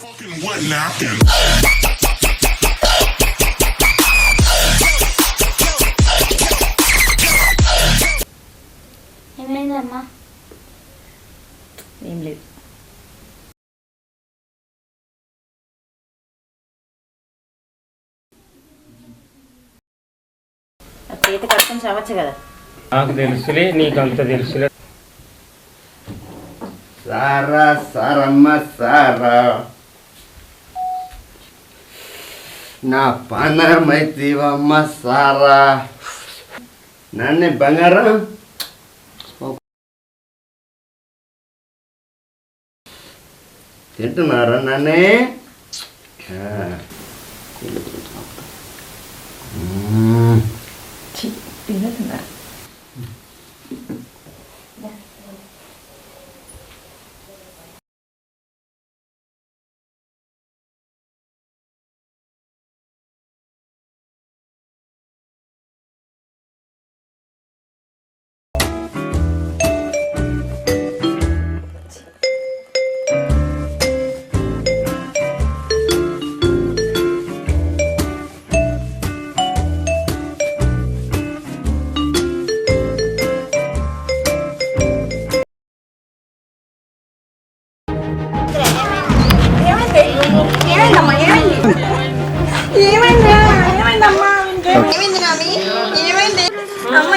Fucking wet napkin. ఏమైందమ్మా ఏం లేదు ఆ చేతి కట్టుకొని చవచ్చు కదా. నాకు తెలుసులే నీకు అంత తెలుసులే. సారా సారమ్మ సారా. నా పనమైతివమ్మ సారా నన్ను బంగారం తింటున్నారా నన్నే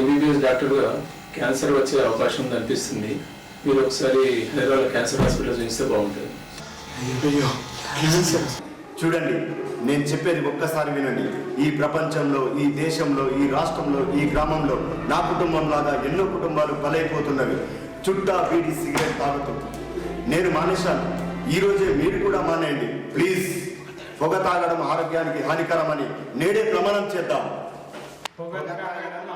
ఎంబీబీఎస్ డాక్టర్గా క్యాన్సర్ వచ్చే అవకాశం ఉంది అనిపిస్తుంది. మీరు ఒకసారి హైదరాబాద్ క్యాన్సర్ హాస్పిటల్ చూస్తే బాగుంటుంది. చూడండి నేను చెప్పేది ఒక్కసారి వినండి. ఈ ప్రపంచంలో ఈ దేశంలో ఈ రాష్ట్రంలో ఈ గ్రామంలో నా కుటుంబం లాగా ఎన్నో కుటుంబాలు బలైపోతున్నవి. చుట్టా బీడి సిగరెట్ తాగుతూ. నేను మానేశాను. ఈ రోజే మీరు కూడా మానేయండి. ప్లీజ్. పొగ తాగడం ఆరోగ్యానికి హానికరమని నేడే ప్రమాణం చేద్దాం. పొగ తాగడం